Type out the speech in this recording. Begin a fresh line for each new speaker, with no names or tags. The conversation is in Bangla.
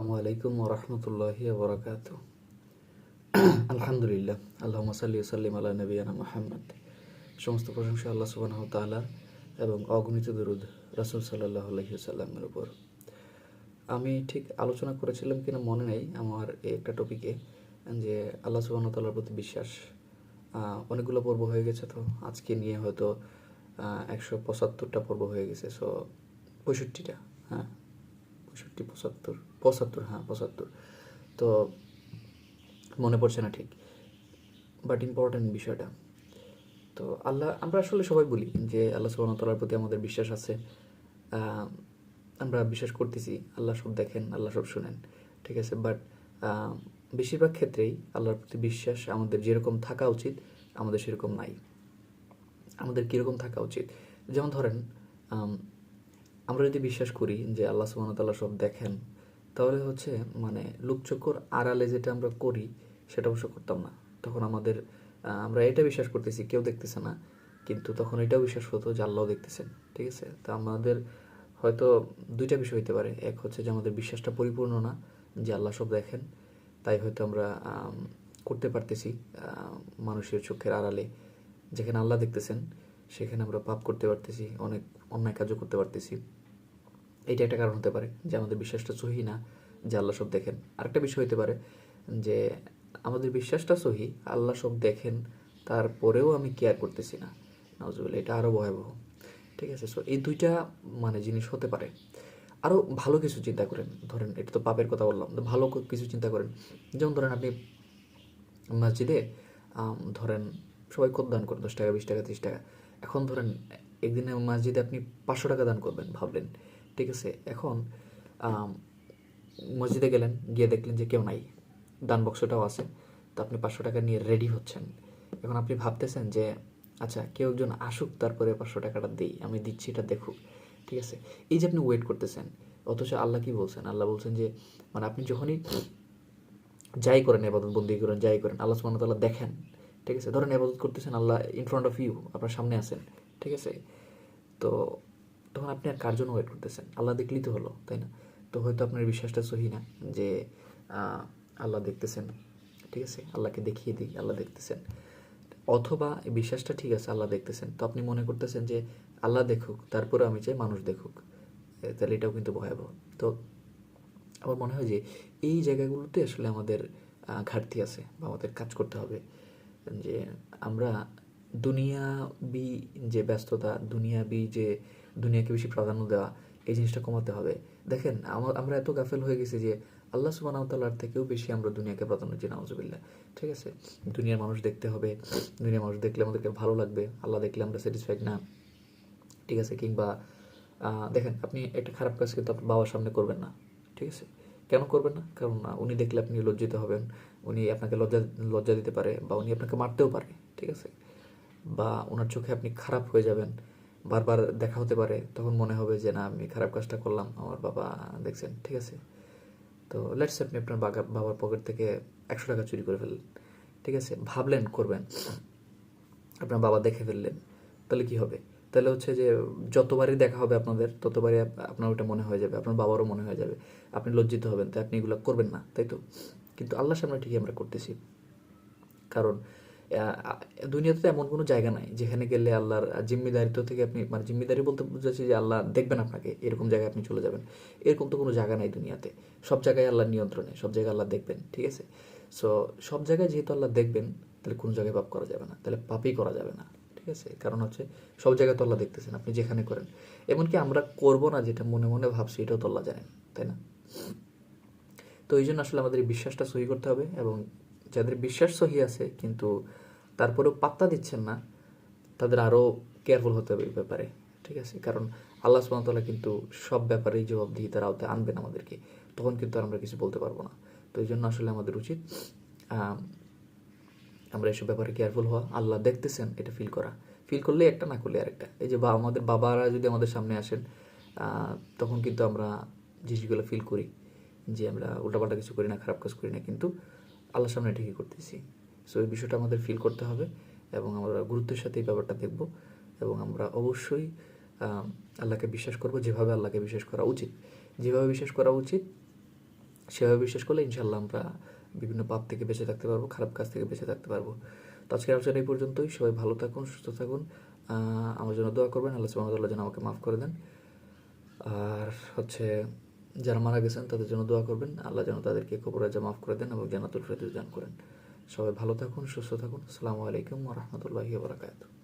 আসসালামু আলাইকুম ওরহমতুল্লাহি বরকাত আলহামদুলিল্লাহ আল্লাহ সাল্লি সাল্লিম আল্লাহ নবীনা মোহাম্মদ। সমস্ত প্রশংসা আল্লাহ সুবাহ তালা এবং অগণিত দরুদ রাসুল সাল্লাহ আলহি সাল্লামের উপর। আমি ঠিক আলোচনা করেছিলাম কিনা মনে নেই, আমার একটা টপিকে যে আল্লাহ সুবাহ প্রতি বিশ্বাস অনেকগুলো পর্ব হয়ে গেছে তো, আজকে নিয়ে হয়তো একশো পঁচাত্তরটা পর্ব হয়ে গেছে সো পঁয়ষট্টিটা হ্যাঁ? পঁয়ষট্টি, পঁচাত্তর পঁচাত্তর হ্যাঁ পঁচাত্তর। তো মনে পড়ছে না ঠিক বাট ইম্পর্ট্যান্ট বিষয়টা। তো আল্লাহ, আমরা আসলে সবাই বলি যে আল্লাহ সুবাহ তালার প্রতি আমাদের বিশ্বাস আছে। আমরা বিশ্বাস করতেছি, আল্লাহ সব দেখেন, আল্লাহ সব শুনেন, ঠিক আছে? বাট বেশিরভাগ ক্ষেত্রেই আল্লাহর প্রতি বিশ্বাস আমাদের যেরকম থাকা উচিত, আমাদের সেরকম নাই। আমাদের কীরকম থাকা উচিত? যেমন ধরেন আমরা যদি বিশ্বাস করি যে আল্লাহ সুবাহতাল্লাহ সব দেখেন, তাহলে হচ্ছে মানে লোকচক্ষুর আড়ালে যেটা আমরা করি, সেটা অবশ্য করতাম না। তখন আমাদের আমরা এটা বিশ্বাস করতেছি, কেউ দেখতেছে না। কিন্তু তখন এটাও বিশ্বাস হতো যে আল্লাহ দেখতেছেন, ঠিক আছে? তা আমাদের হয়তো দুইটা বিষয় হতে পারে। এক হচ্ছে যে আমাদের বিশ্বাসটা পরিপূর্ণ না, যে আল্লাহ সব দেখেন, তাই হয়তো আমরা করতে পারতেছি মানুষের চোখের আড়ালে। যেখানে আল্লাহ দেখতেছেন, সেখানে আমরা পাপ করতে পারতেছি, অনেক অন্যায় কাজও করতে পারতেছি। এইটা একটা কারণ হতে পারে যে আমাদের বিশ্বাসটা সহি না, যে আল্লাহ সব দেখেন। আরেকটা বিষয় হতে পারে যে আমাদের বিশ্বাসটা সহি, আল্লাহ সব দেখেন, তারপরেও আমি কেয়ার করতেছি না। নজরুল এটা আরও ভয়াবহ। ঠিক আছে সো এই দুইটা মানে জিনিস হতে পারে। আরও ভালো কিছু চিন্তা করেন, ধরেন এটা তো পাপের কথা বললাম, তো ভালো কিছু চিন্তা করেন। যেমন ধরেন আপনি মসজিদে ধরেন সবাই কত দান করেন, দশ টাকা, বিশ টাকা, তিরিশ টাকা। এখন ধরেন একদিনে মসজিদে আপনি পাঁচশো টাকা দান করবেন, ভাবলেন। ঠিক আছে এখন মসজিদে গেলেন, গিয়ে দেখলেন যে কেউ নাই। দান বক্সটাও আছে, তো আপনি পাঁচশো টাকা নিয়ে রেডি হচ্ছেন। এখন আপনি ভাবতেছেন যে আচ্ছা কেউ একজন আসুক, তারপরে পাঁচশো টাকাটা দিই, আমি দিচ্ছি, এটা দেখুক, ঠিক আছে? এই যে আপনি ওয়েট করতেছেন, অথচ আল্লাহ কি বলছেন? আল্লাহ বলছেন যে মানে আপনি যখনই যাই করেন, এবাদত বন্দি করেন, যাই করেন, আল্লাহ ওয়া তাআলা দেখেন, ঠিক আছে? ধরেন এবাদত করতেছেন Allah in front of you আপনার সামনে আছেন, ঠিক আছে? তো তখন আপনি আর কার জন্য ওয়েট করতেছেন? আল্লাহ দেখলেই তো হলো, তাই না? তো হয়তো আপনার বিশ্বাসটা সহি না যে আল্লাহ দেখতেছেন। ঠিক আছে? আল্লাহকে দেখিয়ে দিই, আল্লাহ দেখতেছেন। অথবা এই বিশ্বাসটা ঠিক আছে, আল্লাহ দেখতেছেন। তো আপনি মনে করতেছেন যে, আল্লাহ দেখুক তারপরে আমি চাই মানুষ দেখুক। তাহলে এটাও কিন্তু ভয়াবহ। তো আমার মনে হয় যে, এই জায়গাগুলোতে আসলে আমাদের ঘাটতি আছে বা আমাদের কাজ করতে হবে। যে আমরা দুনিয়াবি যে ব্যস্ততা দুনিয়াবি যে দুনিয়াকে বেশি প্রাধান্য দেওয়া, এই জিনিসটা কমাতে হবে। দেখেন, আমা- আমরা এত গাফেল হয়ে গেছি যে আল্লাহ সুবাহ তাল্লার থেকেও বেশি আমরা দুনিয়াকে প্রাধান্য দিই, নাউজুবিল্লাহ। ঠিক আছে? দুনিয়ার মানুষ দেখতে হবে। দুনিয়ার মানুষ দেখলে আমাদেরকে ভালো লাগবে। আল্লাহ দেখলে আমরা স্যাটিসফাইড না। ঠিক আছে? কিংবা দেখেন, আপনি একটা খারাপ কাজ কিন্তু আপনার বাবার সামনে করবেন না। ঠিক আছে? কেন করবেন না? কারণ উনি দেখলে আপনি লজ্জিত হবেন। উনি আপনাকে লজ্জা লজ্জা দিতে পারে বা উনি আপনাকে মারতেও পারে। ঠিক আছে? বা ওনার চোখে আপনি খারাপ হয়ে যাবেন, বারবার দেখা হতে পারে, তখন মনে হবে যে, না, আমি খারাপ কাজটা করলাম, আমার বাবা দেখছেন, ঠিক আছে? তো লেটস আপনি আপনার বাবার পকেট থেকে একশো টাকা চুরি করে ফেললেন, ঠিক আছে? ভাবলেন, করবেন। আপনার বাবা দেখে ফেললেন, তাহলে কি হবে? তাহলে হচ্ছে যে, যতবারই দেখা হবে আপনাদের, ততবারই আপনার ওটা মনে হয়ে যাবে, আপনার বাবারও মনে হয়ে যাবে। আপনি লজ্জিত হবেন, তাই আপনি এগুলো করবেন না, তাই তো? কিন্তু আল্লাহর সামনে ঠিকই আমরা করতেছি। কারণ দুনিয়াতে এমন কোনো জায়গা নাই যেখানে গেলে আল্লাহর জিম্মিদারিত্ব থেকে আপনি মানে জিম্মিদারি বলতে বুঝাচ্ছি যে আল্লাহ দেখবেন আপনাকে, এরকম জায়গায় আপনি চলে যাবেন। এরকম তো কোনো জায়গা নাই দুনিয়াতে। সব জায়গায় আল্লাহর নিয়ন্ত্রণে, সব জায়গায় আল্লাহ দেখবেন, ঠিক আছে? সো সব জায়গায় যেহেতু আল্লাহ দেখবেন, তাহলে কোনো জায়গায় পাপ করা যাবে না, তাহলে পাপই করা যাবে না, ঠিক আছে? কারণ হচ্ছে সব জায়গায় তো আল্লাহ দেখতেছেন, আপনি যেখানে করেন। এমনকি আমরা করব না যেটা মনে মনে ভাবছি, এটাও তো আল্লাহ জানেন, তাই না? তো এই জন্য আসলে আমাদের বিশ্বাসটা সহি করতে হবে এবং যাদের বিশ্বাস সহি আছে কিন্তু তারপরেও পাত্তা দিচ্ছেন না তাদের আরও কেয়ারফুল হতে হবে এই ব্যাপারে ঠিক আছে? কারণ আল্লাহ সুবহানাহু কিন্তু সব ব্যাপারেই জবাবদিহিতার আওতায় আনবেন আমাদেরকে তখন কিন্তু আমরা কিছু বলতে পারব না। তো এই জন্য আসলে আমাদের উচিত আম, আমরা এসব ব্যাপারে কেয়ারফুল হওয়া। আল্লাহ দেখতেছেন এটা ফিল করা। ফিল করলে একটা না করলে আরেকটা। এই যে বা আমাদের বাবারা যদি আমাদের সামনে আসেন তখন কিন্তু আমরা জিনিসগুলো ফিল করি যে আমরা উল্টাপাল্টা কিছু করি না খারাপ কাজ করি না কিন্তু আল্লাহর সামনে ঠিকই করতেছি? সো এই বিষয়টা আমাদের ফিল করতে হবে এবং আমরা গুরুত্বের সাথে এই ব্যাপারটা দেখব এবং আমরা অবশ্যই আল্লাহকে বিশ্বাস করব যেভাবে আল্লাহকে বিশ্বাস করা উচিত। যেভাবে বিশ্বাস করা উচিত, সেভাবে বিশ্বাস করলে ইনশাল্লাহ আমরা বিভিন্ন পাপ থেকে বেঁচে থাকতে পারব, খারাপ কাজ থেকে বেঁচে থাকতে পারব। তো আজকের আলোচনা এই পর্যন্তই। সবাই ভালো থাকুন, সুস্থ থাকুন। আমার জন্য দোয়া করবেন। আল্লাহ সুবহানাহু যেন আমাকে মাফ করে দেন। আর হচ্ছে যারা মারা গেছেন, তাদের জন্য দোয়া করবেন। আল্লাহ যেন তাদেরকে কবর রাজা মাফ করে দেন এবং জ্ঞানাতুল ফেরদৌস দান করেন। সবাই ভালো থাকুন, সুস্থ থাকুন। আসসালামু আলাইকুম রহমতুল্লাহি বারাকাতুহু।